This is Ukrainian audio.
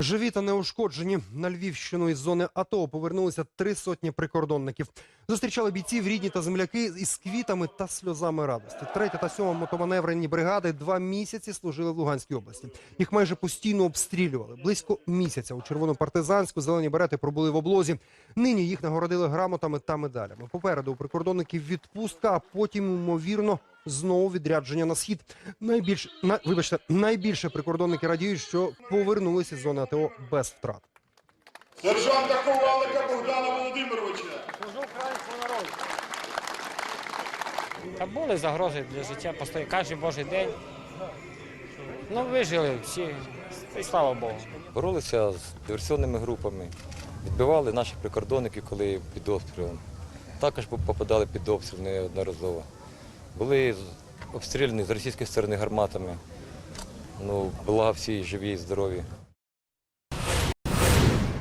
Живі та неушкоджені на Львівщину із зони АТО повернулися три сотні прикордонників. Зустрічали бійців рідні та земляки із квітами та сльозами радості. Третя та сьома мотоманеврені бригади два місяці служили в Луганській області. Їх майже постійно обстрілювали. Близько місяця у червонопартизанську зелені берети пробули в облозі. Нині їх нагородили грамотами та медалями. Попереду у прикордонників відпустка, а потім ймовірно знову відрядження на схід. Найбільш на вибачте, найбільше прикордонники радіють, що повернулися з зони АТО без втрат. Сержанта Ковалика Богдана Володимировича. Та були загрози для життя постійно, кожен божий день. Ну, вижили всі, і слава Богу. Боролися з диверсійними групами, відбивали наші прикордонники, коли під обстрілом. Також попадали під обстріл неодноразово. Були обстріляні з російської сторони гарматами. Ну, благо всі живі і здорові.